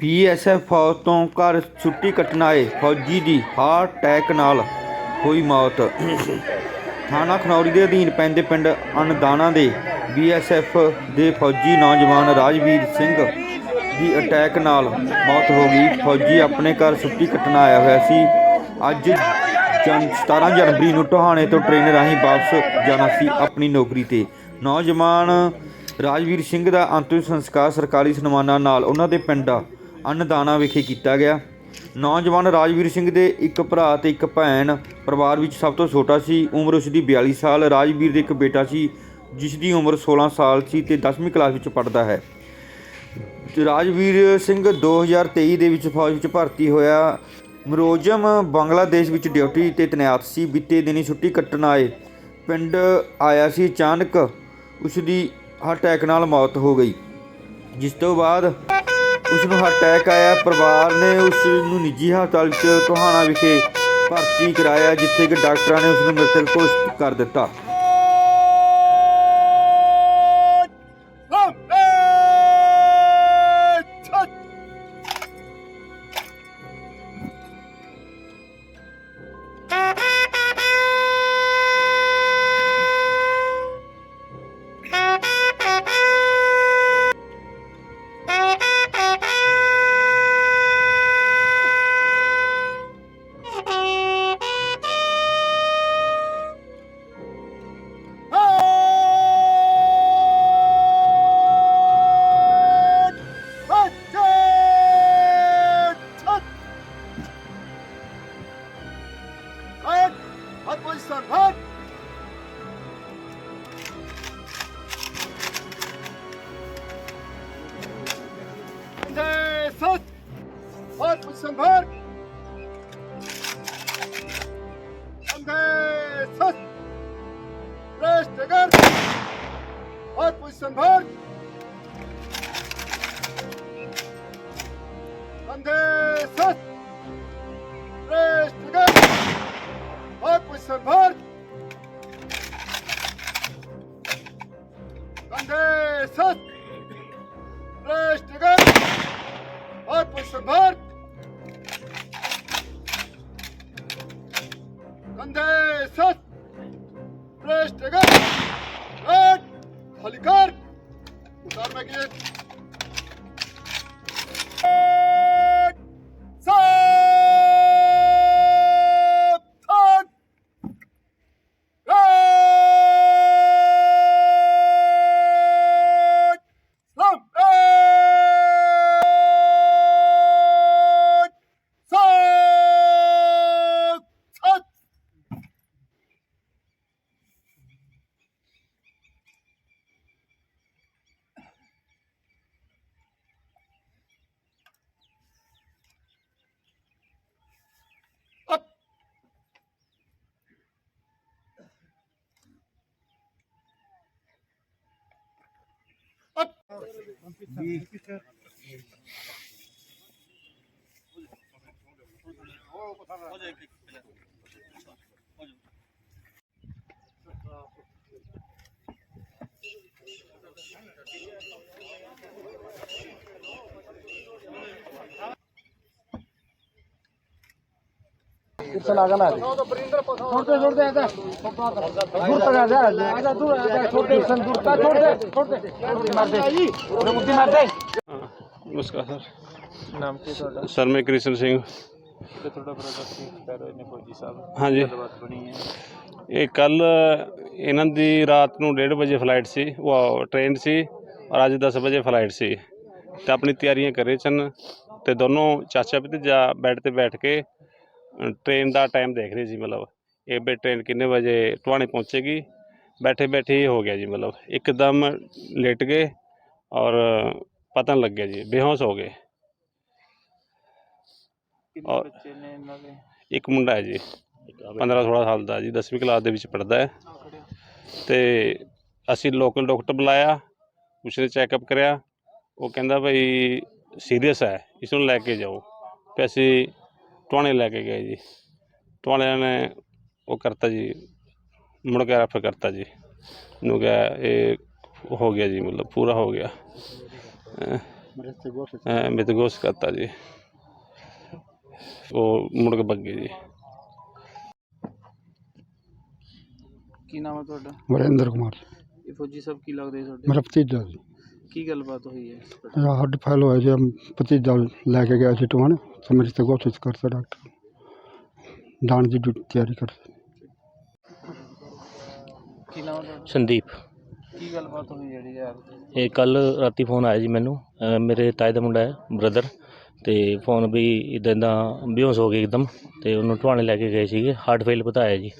BSF ਫੌਜ ਤੋਂ ਘਰ ਛੁੱਟੀ ਕੱਟਣ ਆਏ ਫੌਜੀ ਦੀ ਹਾਰਟ ਅਟੈਕ ਨਾਲ ਹੋਈ ਮੌਤ। ਥਾਣਾ ਖਨੌਰੀ ਦੇ ਅਧੀਨ ਪੈਂਦੇ ਪਿੰਡ ਅਨਦਾਨਾ ਦੇ ਬੀਐਸਐਫ ਦੇ ਫੌਜੀ ਨੌਜਵਾਨ ਰਾਜਵੀਰ ਸਿੰਘ ਦੀ ਅਟੈਕ ਨਾਲ ਮੌਤ ਹੋ ਗਈ। ਫੌਜੀ ਆਪਣੇ ਘਰ ਛੁੱਟੀ ਕੱਟਣ ਆਇਆ ਹੋਇਆ ਸੀ। ਅੱਜ ਜਨ 17 ਜਨਵਰੀ ਨੂੰ ਟੋਹਾਣੇ ਤੋਂ ਟ੍ਰੇਨ ਰਾਹੀਂ ਵਾਪਸ ਜਾਣਾ ਸੀ ਆਪਣੀ ਨੌਕਰੀ ਤੇ। ਨੌਜਵਾਨ ਰਾਜਵੀਰ ਸਿੰਘ ਦਾ ਅੰਤਿਮ ਸੰਸਕਾਰ ਸਰਕਾਰੀ ਸਨਮਾਨਾਂ ਨਾਲ ਉਹਨਾਂ ਦੇ ਪਿੰਡ ਅੰਨਦਾਨਾ ਵਿਖੇ ਕੀਤਾ ਗਿਆ। ਨੌਜਵਾਨ ਰਾਜਵੀਰ ਸਿੰਘ ਦੇ ਇੱਕ ਭਰਾ ਤੇ ਇੱਕ ਭੈਣ ਪਰਿਵਾਰ ਵਿੱਚ ਸਭ ਤੋਂ ਛੋਟਾ ਸੀ। ਉਮਰ ਉਸ ਦੀ 42 ਸਾਲ। ਰਾਜਵੀਰ ਦੇ ਇੱਕ ਬੇਟਾ ਸੀ, ਜਿਸ ਦੀ ਉਮਰ 16 ਸਾਲ ਸੀ ਤੇ 10ਵੀਂ ਕਲਾਸ ਵਿੱਚ ਪੜ੍ਹਦਾ ਹੈ। ਰਾਜਵੀਰ ਸਿੰਘ 2023 ਦੇ ਵਿੱਚ ਫੌਜ ਵਿੱਚ ਭਰਤੀ ਹੋਇਆ। ਮਰੋਜਮ ਬੰਗਲਾਦੇਸ਼ ਵਿੱਚ ਡਿਊਟੀ ਤੇ ਤੈਨਾਤ ਸੀ। ਬੀਤੇ ਦਿਨੀ ਛੁੱਟੀ ਕੱਟਣ ਆਏ ਪਿੰਡ ਆਇਆ ਸੀ। ਅਚਾਨਕ ਉਸ ਦੀ ਹਾਰਟ ਅਟੈਕ ਨਾਲ ਮੌਤ ਹੋ ਗਈ, ਜਿਸ ਤੋਂ ਬਾਅਦ ਉਸ ਨੂੰ ਹਾਰਟ ਅਟੈਕ ਆਇਆ, ਪਰਿਵਾਰ ਨੇ ਉਸ ਨੂੰ ਨਿੱਜੀ ਹਸਪਤਾਲ 'ਚ ਟੋਹਾਣਾ ਵਿਖੇ ਭਰਤੀ ਕਰਾਇਆ, ਜਿੱਥੇ ਕਿ ਡਾਕਟਰਾਂ ਨੇ ਉਸ ਨੂੰ ਮ੍ਰਿਤਕ ਘੋਸ਼ਿਤ ਕਰ ਦਿੱਤਾ। ਸੰਭਰ ਅੰਦੇ ਸਤ ਰੇਸ਼ਟਗਰ ਹਰ ਪੁੱਛ ਸੰਭਰ ਅੰਦੇ ਸਤ ਰੇਸ਼ਟਗਰ ਹਰ ਪੁੱਛ ਸੰਭਰ ਅੰਦੇ ਸਤ ਰੇਸ਼ਟਗਰ ਹਰ ਪੁੱਛ ਸੰਭਰ ਕੰਦੇ ਸਤ Önde sat. Fresh tekrar. Kalkar. Kurtarmak için. ও কথা आगा ना छोड़ते छोड़ते ऐसा दूर तक आ जा आजा दूर आ जा छोड़ किरसन दूर तक छोड़ दे छोड़ दे मुक्ति मार दे मुक्ति मार दे ਨਮਸਕਾਰ ਸਰ नाम की ਤੁਹਾਡਾ ਸਰ ਮੈਂ ਕ੍ਰਿਸ਼ਨ ਸਿੰਘ ਤੇ ਤੁਹਾਡਾ ਬ੍ਰਦਰ ਸੀ ਪੈਰੋ ਨੇ ਫੌਜੀ ਸਾਹਿਬ ਹਾਂਜੀ ਬਾਤ ਬਣੀ ਹੈ ਇਹ ਕੱਲ ਇਹਨਾਂ ਦੀ ਰਾਤ ਨੂੰ 1:30 ਵਜੇ ਫਲਾਈਟ ਸੀ ਉਹ ਟ੍ਰੇਨ ਸੀ ਔਰ ਅੱਜ 10 ਵਜੇ ਫਲਾਈਟ ਸੀ ਤੇ ਆਪਣੀ ਤਿਆਰੀਆਂ ਕਰ ਰਹੇ ਸਨ ਤੇ ਦੋਨੋਂ ਚਾਚਾ ਭਤੀਜਾ ਬੈੱਡ ਤੇ ਬੈਠ ਕੇ ਅ, ਟ੍ਰੇਨ ਦਾ ਟਾਈਮ ਦੇਖ ਰਹੇ ਸੀ ਮਤਲਬ ਇਹ ਵੀ ਟ੍ਰੇਨ ਕਿੰਨੇ ਵਜੇ ਟਵਾਣੇ ਪਹੁੰਚੇਗੀ ਬੈਠੇ ਬੈਠੇ ਹੀ ਗਿਆ ਜੀ ਮਤਲਬ ਇੱਕਦਮ ਲੇਟ ਗਏ ਔਰ ਪਤਾ ਨਹੀਂ ਲੱਗਿਆ ਜੀ ਬੇਹੋਸ਼ ਹੋ ਗਏ ਔਰ- ਬੱਚੇ ਨੇ ਇਹਨਾਂ ਦੇ ਇੱਕ ਮੁੰਡਾ ਹੈ ਜੀ 15 16 ਸਾਲ ਦਾ ਜੀ 10ਵੀਂ ਕਲਾਸ ਦੇ ਵਿੱਚ ਪੜ੍ਹਦਾ ਹੈ ਤੇ ਅਸੀਂ ਲੋਕਲ ਡਾਕਟਰ ਬੁਲਾਇਆ ਉਸਨੇ ਚੈੱਕਅਪ ਕਰਿਆ ਉਹ ਕਹਿੰਦਾ ਭਾਈ ਸੀਰੀਅਸ ਹੈ ਇਸ ਨੂੰ ਲੈ ਕੇ ਜਾਓ ਫਿਰ ਅਸੀਂ ਟਵਾਣੇ ਲੈ ਕੇ ਗਏ ਜੀ। ਟਵਾਣਿਆਂ ਨੇ ਉਹ ਕਰਤਾ ਜੀ ਮੁੜ ਕੇ ਰੈਫਰ ਕਰਤਾ ਜੀ। ਨੂੰ ਕਿਹਾ ਇਹ ਹੋ ਗਿਆ ਜੀ ਮਤਲਬ ਪੂਰਾ ਹੋ ਗਿਆ। ਮਿਤਗੋਸ ਕਰਤਾ ਜੀ। ਉਹ ਮੁੜ ਕੇ ਬੱਗੇ ਜੀ। ਕੀ ਨਾਮ ਹੈ ਤੁਹਾਡਾ? ਵਰਿੰਦਰ ਕੁਮਾਰ। ਇਹ ਫੌਜੀ ਸਾਹਿਬ ਕੀ ਲੱਗਦੇ ਤੁਹਾਡੇ? ਮੇਰਾ ਭਤੀਜਾ ਜੀ। ਕੀ ਗੱਲਬਾਤ ਹੋਈ ਹੈ? ਮੇਰਾ ਹੱਡ ਫੈਲ ਹੋਇਆ ਜੀ ਭਤੀਜਾ ਲੈ ਕੇ ਗਿਆ ਸੀ ਟਵਾਣ ਤੇ ਮੇਰੇ ਤੇ ਕੋਸ਼ਿਸ਼ ਕਰਤਾ ਡਾਕਟਰ। ਦਾਣ ਦੀ ਡਿਊਟੀ ਤਿਆਰੀ ਕਰ ਕੀ ਨਾਮ ਤੁਹਾਡਾ? ਸੰਦੀਪ। ਕੀ ਗੱਲਬਾਤ ਹੋਈ ਜਿਹੜੀ ਯਾਰ ਇਹ ਕੱਲ ਰਾਤੀ ਫੋਨ ਆਇਆ ਜੀ ਮੈਨੂੰ। ਮੇਰੇ ਤਾਏ ਦਾ ਮੁੰਡਾ ਹੈ ਬ੍ਰਦਰ ਤੇ ਫੋਨ ਵੀ ਇਦਾਂ ਦਾ ਬੇਹੋਸ਼ ਹੋ ਗਿਆ ਇੱਕਦਮ ਤੇ ਉਹਨੂੰ ਟਵਾਣੇ ਲੈ ਕੇ ਗਏ ਸੀਗੇ। ਹਾਰਟ ਫੇਲ ਬਤਾਇਆ ਜੀ।